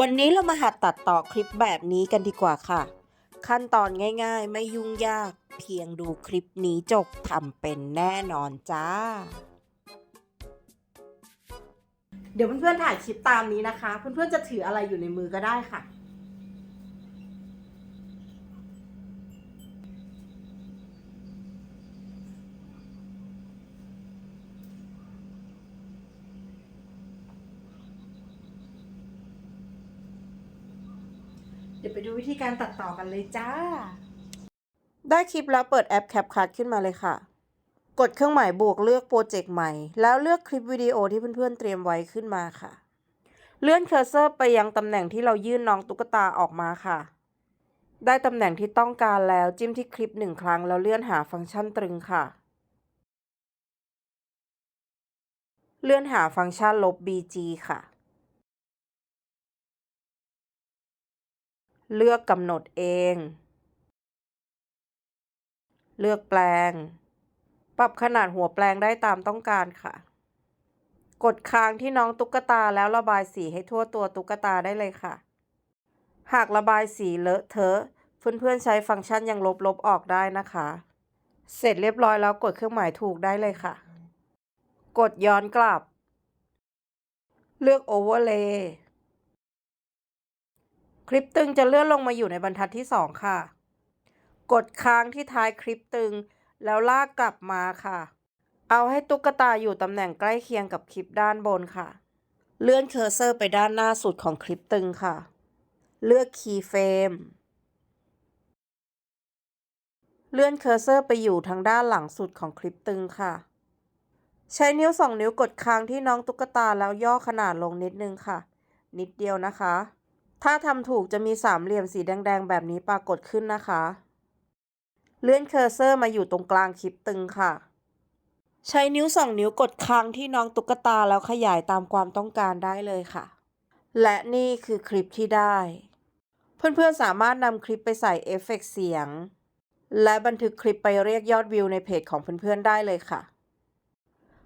วันนี้เรามาหัดตัดต่อคลิปแบบนี้กันดีกว่าค่ะ ขั้นตอนง่ายๆ ไม่ยุ่งยาก เพียงดูคลิปนี้จบทำเป็นแน่นอนจ้า เดี๋ยวเพื่อนๆถ่ายคลิปตามนี้นะคะ เพื่อนๆจะถืออะไรอยู่ในมือก็ได้ค่ะ เดี๋ยวไปดูวิธีการตัดต่อกันเลยจ้า ได้คลิปแล้วเปิดแอป CapCut ขึ้นมาเลยค่ะ กดเครื่องหมายบวกเลือกโปรเจกต์ใหม่ แล้วเลือกคลิปวิดีโอที่เพื่อนๆเตรียมไว้ขึ้นมาค่ะ เลื่อนเคอร์เซอร์ไปยังตำแหน่งที่เรายื่นน้องตุ๊กตาออกมาค่ะ ได้ตำแหน่งที่ต้องการแล้วจิ้มที่คลิปหนึ่งครั้งแล้วเลื่อนหาฟังก์ชันตรึงค่ะ เลื่อนหาฟังก์ชันลบ BG ค่ะ เลือกกำหนดเอง เลือกแปลง ปรับขนาดหัวแปลงได้ตามต้องการค่ะ กดค้างที่น้องตุ๊กตาแล้วระบายสีให้ทั่วตัวตุ๊กตาได้เลยค่ะ หากระบายสีเลอะเทอะ เพื่อนๆใช้ฟังก์ชันยังลบๆออกได้นะคะ เสร็จเรียบร้อยแล้วกดเครื่องหมายถูกได้เลยค่ะ กดย้อนกลับ เลือก Overlay คลิ ลิปตึงจะเลื่อนลงมาอยู่ในบรรทัดที่ 2 ค่ะ กดค้างที่ท้ายคลิปตึง แล้วลากกลับมาค่ะ เอาให้ตุ๊กตาอยู่ตำแหน่งใกล้เคียงกับคลิปด้านบนค่ะ เลื่อนเคอร์เซอร์ไปด้านหน้าสุดของคลิปตึงค่ะ เลือก Keyframe เลื่อนเคอร์เซอร์ไปอยู่ทางด้านหลังสุดของคลิปตึงค่ะ ใช้นิ้วสองนิ้วกดค้างที่น้องตุ๊กตาแล้วย่อขนาดลงนิดนึงค่ะ นิดเดียวนะคะ ถ้าทำถูกจะมีสามเหลี่ยมสีแดงๆ แบบนี้ปรากฏขึ้นนะคะ เลื่อนเคอร์เซอร์มาอยู่ตรงกลางคลิปตึงค่ะ ใช้นิ้วสองนิ้วกดค้างที่น้องตุ๊กตาแล้วขยายตามความต้องการได้เลยค่ะ และนี่คือคลิปที่ได้ เพื่อนๆสามารถนำคลิปไปใส่เอฟเฟกต์เสียง และบันทึกคลิปไปเรียกยอดวิวในเพจของเพื่อนๆได้เลยค่ะ